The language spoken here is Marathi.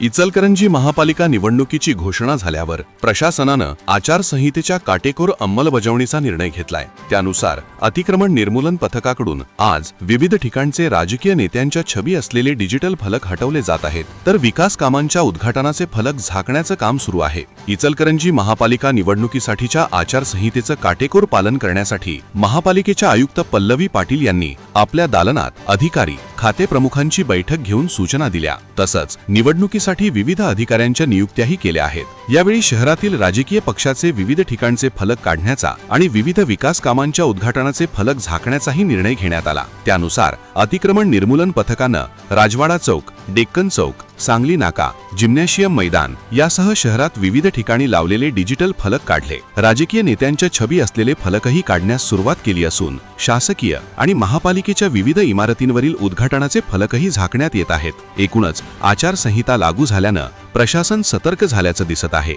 इचलकरंजी महापालिका निवडणुकीची घोषणा झाल्यावर प्रशासनानं आचारसंहितेच्या काटेकोर अंमलबजावणीचा निर्णय घेतलाय. त्यानुसार अतिक्रमण निर्मूलन पथकाकडून आज विविध ठिकाणचे राजकीय नेत्यांच्या छबी असलेले डिजिटल फलक हटवले जात आहेत. तर विकास कामांच्या उद्घाटनाचे फलक झाकण्याचं काम सुरू आहे. इचलकरंजी महापालिका निवडणुकीसाठीच्या आचारसंहितेचं काटेकोर पालन करण्यासाठी महापालिकेच्या आयुक्त पल्लवी पाटील यांनी आपल्या दालनात अधिकारी खाते प्रमुखांची बैठक घेऊन सूचना दिल्या. तसंच निवडणुकीसाठी विविध अधिकाऱ्यांच्या नियुक्त्याही केल्या आहेत. यावेळी शहरातील राजकीय पक्षाचे विविध ठिकाणचे फलक काढण्याचा आणि विविध विकास कामांच्या उद्घाटनाचे फलक झाकण्याचाही निर्णय घेण्यात आला. त्यानुसार अतिक्रमण निर्मूलन पथकानं राजवाडा चौक डेक्कन चौक सांगली नाका जिम्नॅशियम मैदान यासह शहरात विविध ठिकाणी लावलेले डिजिटल फलक काढले. राजकीय नेत्यांच्या छबी असलेले फलकही काढण्यास सुरुवात केली असून शासकीय आणि महापालिकेच्या विविध इमारतींवरील उद्घाटनाचे फलकही झाकण्यात येत आहेत. एकूणच आचारसंहिता लागू झाल्यानं प्रशासन सतर्क झाल्याचं दिसत आहे.